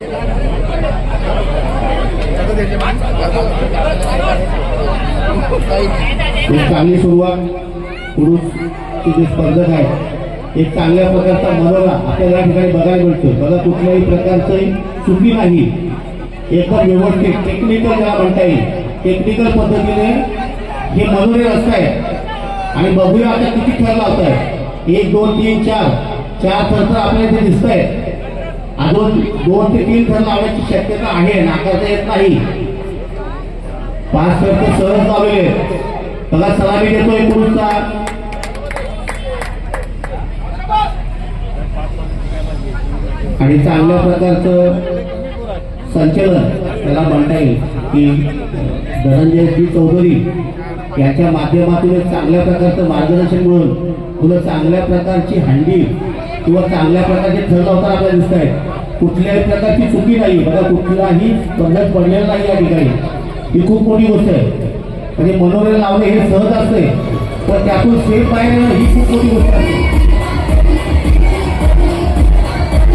एक चांगली सुरुवात पुरुष जे स्पर्धक आहे. एक चांगल्या प्रकारचा मनोरा आपल्याला या ठिकाणी बघायला मिळतो मला कुठल्याही प्रकारचं चुकी नाही. एकदम व्यवस्थित टेक्निकल ज्याला म्हणता येईल. टेक्निकल पद्धतीने हे मनोरे रस्ते आहे आणि बघूया आता किती थर लावत आहे एक दोन तीन चार. चार थर आपल्याला इथे दिसत आहे अजून दोन ते तीन थर लावण्याची शक्यता आहे नाकारता येत नाही पाच थर तर सहज लावलेले आहेत. बघा सलामी देतोय पुरुषचा आणि चांगल्या प्रकारचं संचलन त्याला म्हणता येईल की धनंजयजी चौधरी यांच्या माध्यमातून चांगल्या प्रकारचं मार्गदर्शन मिळून तुला चांगल्या प्रकारची हंडी किंवा चांगल्या प्रकारचे थर लावताना आपल्याला दिसत आहेत कुठल्याही प्रकारची चुकी नाही बघा कुठलाही पद्धत पडलेला नाही या ठिकाणी. ही खूप मोठी गोष्ट आहे. म्हणजे मनोरंजन लावणे हे सहज असते. पण त्यातून सेफ बाहेर ही खूप मोठी गोष्ट